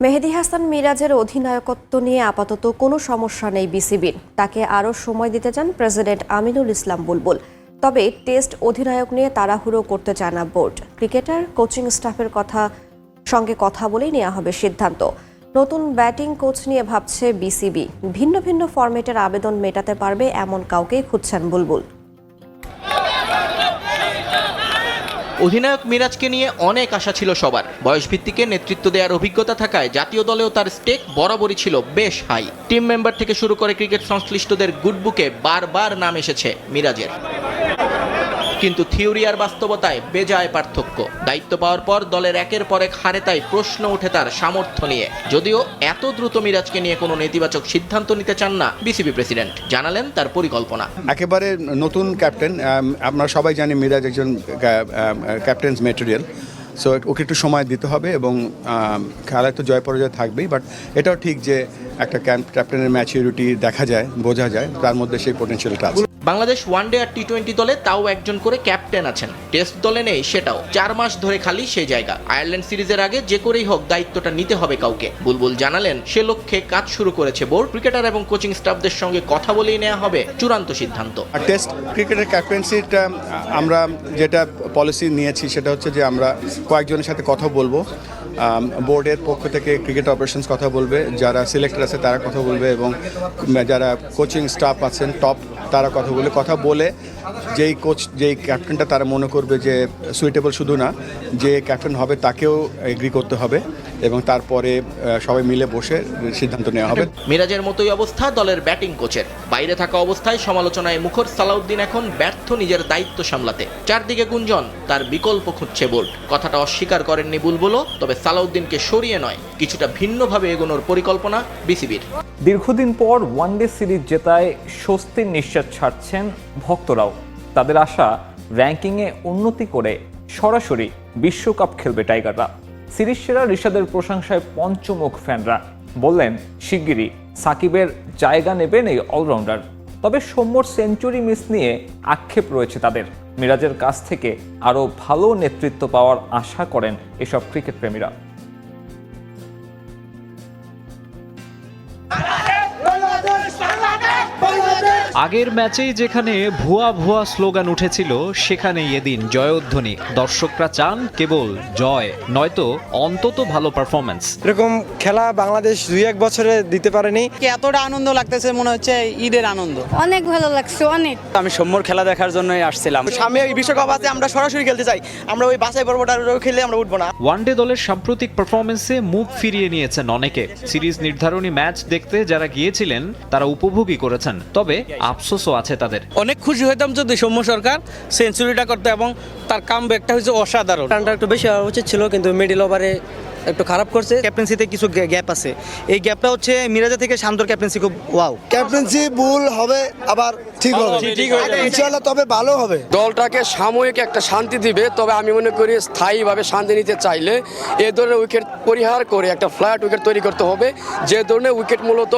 মেহেদী হাসান মিরাজের অধিনায়কত্ব নিয়ে আপাতত কোনো সমস্যা নেই বিসিবির। তাকে আরও সময় দিতে চান প্রেসিডেন্ট আমিনুল ইসলাম বুলবুল। তবে টেস্ট অধিনায়ক নিয়ে তাড়াহুড়ো করতে চায় না বোর্ড। ক্রিকেটার, কোচিং স্টাফের কথা, সঙ্গে কথা বলেই নেওয়া হবে সিদ্ধান্ত। নতুন ব্যাটিং কোচ নিয়ে ভাবছে বিসিবি। ভিন্ন ভিন্ন ফরম্যাটের আবেদন মেটাতে পারবে এমন কাউকেই খুঁজছেন বুলবুল। অধিনায়ক মিরাজকে নিয়ে অনেক আশা ছিল সবার। বয়সভিত্তিকে নেতৃত্ব দেওয়ার অভিজ্ঞতা থাকায় জাতীয় দলেও তার স্টেক বরাবরই ছিল বেশ হাই। টিম মেম্বার থেকে শুরু করে ক্রিকেট সংশ্লিষ্টদের গুডবুকে বারবার নাম এসেছে মিরাজের। কিন্তু থিওরি আর বাস্তবতায় বেজায় পার্থক্য। দায়িত্ব পাওয়ার পর দলের একের পর এক হারে তাই প্রশ্ন ওঠে তার সামর্থ্য নিয়ে। যদিও এত দ্রুত মিরাজকে নিয়ে কোনো নেতিবাচক সিদ্ধান্ত নিতে চান না বিসিবি প্রেসিডেন্ট। জানালেন তার পরিকল্পনা। একেবারে নতুন ক্যাপ্টেন আম, আমরা সবাই জানি মিরাজ একজন ক্যাপ্টেন্স মেটেরিয়াল। সো ওকে একটু সময় দিতে হবে এবং খেলায় তো জয় পরাজয় থাকবেই বাট এটাও ঠিক যে একটা ক্যাপ্টেনের ম্যাচিউরিটি দেখা যায় বোঝা যায় তার মধ্যে সেই পোটেনশিয়ালটা আছে। বাংলাদেশ ওয়ানডে আর টি টোয়েন্টি দলে তাও একজন করে ক্যাপ্টেন আছেন। টেস্ট দলে নেই সেটাও। চার মাস ধরে খালি সে জায়গা। আয়ারল্যান্ড সিরিজের আগে যে করেই হোক দায়িত্বটা নিতে হবে কাউকে। বুলবুল জানালেন, সে লক্ষ্যে কাজ শুরু করেছে বোর্ড। ক্রিকেটার এবং কোচিং স্টাফদের সঙ্গে কথা বলেই নেওয়া হবে চূড়ান্ত সিদ্ধান্ত। আর টেস্ট ক্রিকেটের ক্যাপ্টেন্সিটা আমরা যেটা পলিসি নিয়েছি সেটা হচ্ছে যে আমরা কয়েকজনের সাথে কথা বলব। বোর্ডের পক্ষ থেকে ক্রিকেট অপারেশনস কথা বলবে, যারা সিলেক্টর আছে তারা কথা বলবে এবং যারা কোচিং স্টাফ আছেন টপ তারা কথা বলে কথা বলে যেই কোচ যেই ক্যাপ্টেনটা তারা মনে করবে যে সুইটেবল শুধু না, যে ক্যাপ্টেন হবে তাকেও এগ্রি করতে হবে। এবং তারপরে সবাই মিলে বসে সিদ্ধান্ত নেওয়া হবে। মিরাজের মতোই অবস্থা দলের ব্যাটিং কোচের। বাইরে থাকা অবস্থায় সমালোচনায় মুখর সালাউদ্দিন এখন ব্যর্থ নিজের দায়িত্ব সামলাতে। চারদিকে গুঞ্জন তার বিকল্প খুঁজছে বোর্ড। কথাটা অস্বীকার করেননি বুলবুলও তবে সালাউদ্দিনকে সরিয়ে নয় কিছুটা ভিন্নভাবে এগোনোর পরিকল্পনা বিসিবির। দীর্ঘদিন পর ওয়ানডে সিরিজ জেতায় স্বস্তির নিঃশ্বাস ছাড়ছেন ভক্তরাও। তাদের আশা র্যাঙ্কিংয়ে উন্নতি করে সরাসরি বিশ্বকাপ খেলবে টাইগাররা। সিরিজ সেরা ঋষাদের প্রশংসায় পঞ্চমুখ ফ্যানরা। বললেন, শিগগিরই সাকিবের জায়গা নেবেন এই অলরাউন্ডার। তবে সৌম্যর সেঞ্চুরি মিস নিয়ে আক্ষেপ রয়েছে তাদের। মিরাজের কাছ থেকে আরও ভালো নেতৃত্ব পাওয়ার আশা করেন এসব ক্রিকেট প্রেমীরা। আগের ম্যাচেই যেখানে ভুয়া ভুয়া স্লোগান উঠেছিল সেখানেই এদিন জয়ধ্বনি। দর্শকরা চান কেবল জয় নয়তো অন্তত ভালো পারফরমেন্স এরকম খেলা বাংলাদেশ দুই এক বছরে দিতে পারেনি। এতটা আনন্দ লাগতেছে মনে হচ্ছে ঈদের আনন্দ। অনেক ভালো লাগছে অনেক। আমি সৌম্যর খেলা দেখার জন্যই আসছিলাম। সামনে এই বিশ্বকাপ আছে আমরা সরাসরি খেলতে চাই। আমরা ওই বাসাই পর্বটা খেলে আমরা উঠবো না। ওয়ানডে দলের সাম্প্রতিক পারফরমেন্সে মুখ ফিরিয়ে নিয়েছেন অনেকে। সিরিজ নির্ধারণী ম্যাচ দেখতে যারা গিয়েছিলেন তারা উপভোগই করেছেন। তবে আফসোসও আছে তাদের। অনেক খুশি হইতাম যদি সৌম্য সরকার সেঞ্চুরিটা করতে এবং তার কাম ব্যাকটা হয়েছে অসাধারণ। রানটা একটু বেশি হওয়া উচিত ছিল কিন্তু মিডিল ওভারে একটু খারাপ করছে। ক্যাপ্টেন্সিতে কিছু গ্যাপ আছে। এই গ্যাপটা হচ্ছে মিরাজা থেকে শান্তর ক্যাপ্টেন্সি খুব ওয়াও ক্যাপ্টেন্সি ভুল হবে আবার ঠিক হবে। ইনশাআল্লাহ তবে ভালো হবে। দলটাকে সাময়িক একটা শান্তি দিবে তবে আমি মনে করি স্থায়ীভাবে শান্তি নিতে চাইলে এ ধরনের উইকেট পরিহার করে একটা ফ্ল্যাট উইকেট তৈরি করতে হবে। যে ধরনের উইকেট মূলত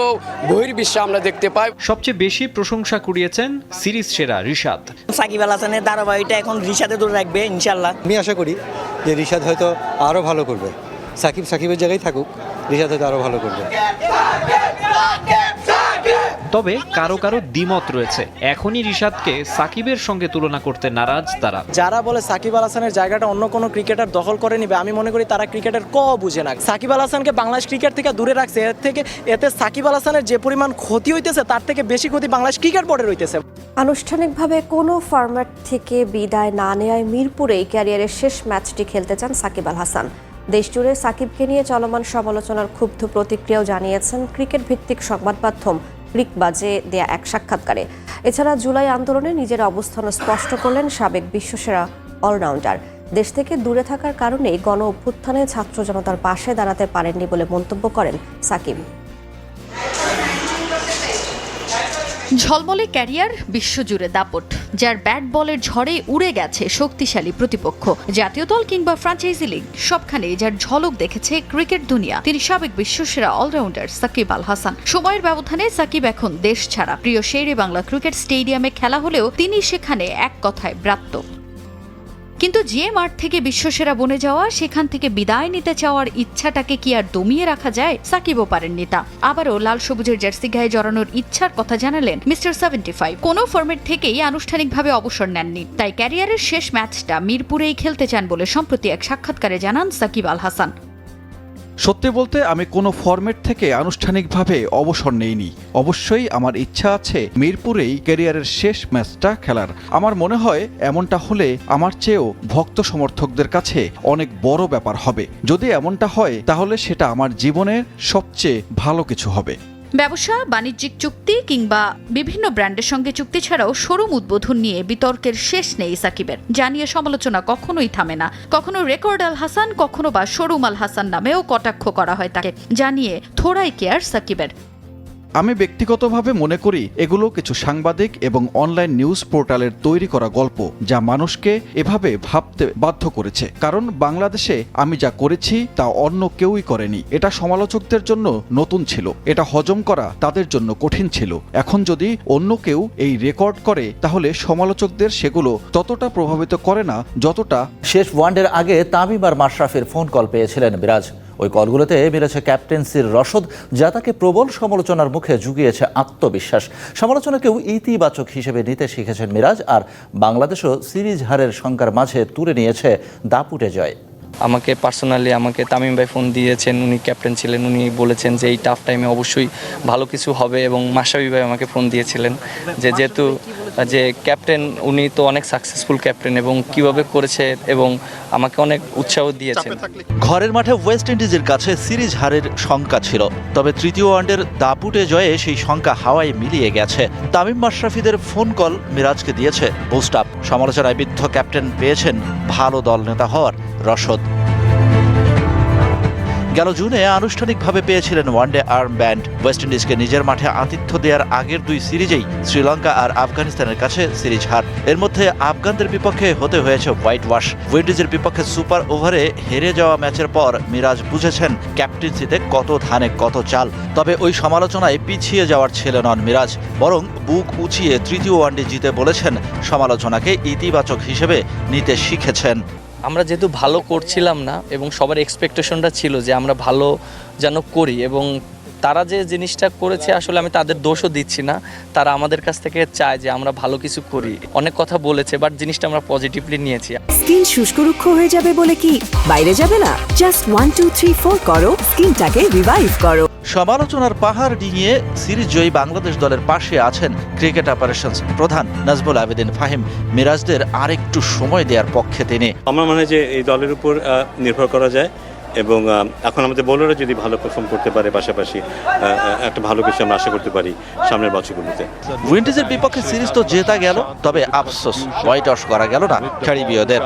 বহির্বিশ্বে আমরা দেখতে পাই। সবচেয়ে বেশি প্রশংসা কুড়িয়েছেন সিরিজ সেরা ঋষাদ সাকিব আল হাসানের ধারাবাহিকটা এখন রিসাতে দূরে রাখবে ইনশাল্লাহ আমি আশা করি যে রিশাদ হয়তো আরও ভালো করবে। সাকিব সাকিবের জায়গায় থাকুক রিশাদ হয়তো আরও ভালো করবে। তবে কারও কারও দ্বিমত রয়েছে। এখনই ঋষাদকে সাকিবের সঙ্গে তুলনা করতে নারাজ তারা। যারা বলে সাকিব আল হাসানের জায়গাটা অন্য কোনো ক্রিকেটার দখল করে নিবে আমি মনে করি তারা ক্রিকেটের ক বুঝে না। সাকিব আল হাসানকে বাংলাদেশ ক্রিকেট থেকে দূরে রাখছে এর থেকে এতে সাকিব আল হাসানের যে পরিমাণ ক্ষতি হইতেছে তার থেকে বেশি ক্ষতি বাংলাদেশ ক্রিকেট বোর্ডের হইতেছে আনুষ্ঠানিকভাবে কোনো ফরম্যাট থেকে বিদায় না নেয় মিরপুরেই ক্যারিয়ারের শেষ ম্যাচটি খেলতে চান সাকিব আল হাসান। দেশজুড়ে সাকিবকে নিয়ে চলমান সমালোচনার ক্ষুব্ধ প্রতিক্রিয়াও জানিয়েছেন ক্রিকেট ভিত্তিক সংবাদ মাধ্যম ক্রিক রিকবাজে দেয়া এক সাক্ষাৎকারে। এছাড়া জুলাই আন্দোলনে নিজের অবস্থান স্পষ্ট করলেন সাবেক বিশ্বসেরা অলরাউন্ডার। দেশ থেকে দূরে থাকার কারণেই গণ অভ্যুত্থানে ছাত্র জনতার পাশে দাঁড়াতে পারেননি বলে মন্তব্য করেন সাকিব। ঝলমলে ক্যারিয়ার বিশ্বজুড়ে দাপট, যার ব্যাট বলের ঝড়ে উড়ে গেছে শক্তিশালী প্রতিপক্ষ। জাতীয় দল কিংবা ফ্রাঞ্চাইজি লিগ সবখানে যার ঝলক দেখেছে ক্রিকেট দুনিয়া। তিনি সাবেক বিশ্বসেরা অলরাউন্ডার সাকিব আল হাসান। সময়ের ব্যবধানে সাকিব এখন দেশ ছাড়া। প্রিয় শেরে বাংলা ক্রিকেট স্টেডিয়ামে খেলা হলেও তিনি সেখানে এক কথায় ব্রাত্য। কিন্তু যে মাঠ থেকে বিশ্বসেরা বনে যাওয়া, সেখান থেকে বিদায় নিতে চাওয়ার ইচ্ছাটাকে কি আর দমিয়ে রাখা যায়? সাকিবও পারেননি তা আবারও লাল সবুজের জার্সি গায়ে জড়ানোর ইচ্ছার কথা জানালেন মিস্টার সেভেন্টি ফাইভ। কোনো ফর্মেট থেকেই আনুষ্ঠানিকভাবে অবসর নেননি। তাই ক্যারিয়ারের শেষ ম্যাচটা মিরপুরেই খেলতে চান বলে সম্প্রতি এক সাক্ষাৎকারে জানান সাকিব আল হাসান। সত্যি বলতে আমি কোনো ফরম্যাট থেকে আনুষ্ঠানিকভাবে অবসর নেইনি। অবশ্যই আমার ইচ্ছা আছে মিরপুরেই ক্যারিয়ারের শেষ ম্যাচটা খেলার। আমার মনে হয় এমনটা হলে আমার চেয়েও ভক্ত সমর্থকদের কাছে অনেক বড় ব্যাপার হবে। যদি এমনটা হয়, তাহলে সেটা আমার জীবনের সবচেয়ে ভালো কিছু হবে। ব্যবসা, বাণিজ্যিক চুক্তি কিংবা বিভিন্ন ব্র্যান্ডের সঙ্গে চুক্তি ছাড়াও শোরুম উদ্বোধন নিয়ে বিতর্কের শেষ নেই সাকিবের। জানিয়ে সমালোচনা কখনোই থামে না। কখনো রেকর্ড আল হাসান, কখনো বা শোরুম আল হাসান নামেও কটাক্ষ করা হয় তাকে। জানিয়ে থোড়াই কেয়ার সাকিবের। আমি ব্যক্তিগতভাবে মনে করি এগুলো কিছু সাংবাদিক এবং অনলাইন নিউজ পোর্টালের তৈরি করা গল্প যা মানুষকে এভাবে ভাবতে বাধ্য করেছে। কারণ বাংলাদেশে আমি যা করেছি তা অন্য কেউই করেনি। এটা সমালোচকদের জন্য নতুন ছিল। এটা হজম করা তাদের জন্য কঠিন ছিল। এখন যদি অন্য কেউ এই রেকর্ড করে, তাহলে সমালোচকদের সেগুলো ততটা প্রভাবিত করে না যতটা শেষ ওয়ানডের আগে তামিম আর মাশরাফির ফোন কল পেয়েছিলেন মিরাজ ওই কলগুলোতে মিলেছে ক্যাপ্টেন্সির রসদ, যা তাকে প্রবল সমালোচনার মুখে জুগিয়েছে আত্মবিশ্বাস। সমালোচনাকেও ইতিবাচক হিসেবে নিতে শিখেছেন মিরাজ, আর বাংলাদেশও সিরিজ হারের সংখ্যার মাঝে তুলে নিয়েছে দাপুটে জয়। আমাকে পার্সোনালি আমাকে তামিম ভাই ফোন দিয়েছেন উনি ক্যাপ্টেন ছিলেন উনি বলেছেন যে এই টাফ টাইমে অবশ্যই ভালো কিছু হবে এবং মাসাবি ভাই আমাকে ফোন দিয়েছিলেন যে যেহেতু যে ক্যাপ্টেন উনি তো অনেক সাকসেসফুল ক্যাপ্টেন এবং কীভাবে করেছে এবং আমাকে অনেক উৎসাহ দিয়েছেন। ঘরের মাঠে ওয়েস্ট ইন্ডিজের কাছে সিরিজ হারের শঙ্কা ছিল তবে তৃতীয় ওয়ানডের দাপুটে জয়ে সেই শঙ্কা হাওয়ায় মিলিয়ে গেছে। তামিম মাশরাফিদের ফোন কল মিরাজকে দিয়েছে বুস্ট আপ সমালোচনায় বিদ্ধ ক্যাপ্টেন পেয়েছেন ভালো দল নেতা হওয়ার। রসদ গেল জুনে আনুষ্ঠানিকভাবে পেয়েছিলেন one day arm band West ইন্ডিজকে নিজের মাঠে আতিথ্য দেওয়ার আগের দুই সিরিজেই শ্রীলঙ্কা আর আফগানিস্তানের কাছে সিরিজ হার। এর মধ্যে আফগানদের বিপক্ষে হতে হয়েছে হোয়াইট ওয়াশ। উইন্ডিজের বিপক্ষে সুপার ওভারে হেরে যাওয়া ম্যাচের পর মিরাজ বুঝেছেন ক্যাপ্টেন্সিতে কত ধানে কত চাল। তবে ওই সমালোচনায় পিছিয়ে যাওয়ার ছেলে নন মিরাজ, বরং বুক উঁচিয়ে তৃতীয় ওয়ানডে জিতে বলেছেন সমালোচনাকে ইতিবাচক হিসেবে নিতে শিখেছেন। আমরা যেহেতু ভালো করছিলাম না এবং সবার এক্সপেকটেশনটা ছিল যে আমরা ভালো যেন করি এবং তারা যে জিনিসটা করেছে আসলে আমি তাদের দোষও দিচ্ছি না। তারা আমাদের কাছ থেকে চায় যে আমরা ভালো কিছু করি। অনেক কথা বলেছে বাট জিনিসটা আমরা পজিটিভলি নিয়েছি। স্কিন শুষ্ক রুক্ষ হয়ে যাবে বলে কি? বাইরে যাবে না? Just one two three four করো। স্কিনটাকে রিভাইভ করো। সমালোচনার পাহাড় ডিঙিয়ে সিরিজ জয়ী বাংলাদেশ দলের পাশে আছেন ক্রিকেট অপারেশনস প্রধান নাজমুল আবেদিন ফাহিম। মিরাজদের আরেকটু সময় দেওয়ার পক্ষে তিনি। আমার মনে হয় যে এই দলের উপর নির্ভর করা যায় এবং এখন আমাদের বোলাররা যদি ভালো পারফর্ম করতে পারে পাশাপাশি একটা ভালো কিছু আমরা আশা করতে পারি সামনের বছরগুলোতে। উইন্ডিজের বিপক্ষে সিরিজ তো জেতা গেল তবে আফসোস হোয়াইট ওয়াশ করা গেল না ক্যারিবীয়দের।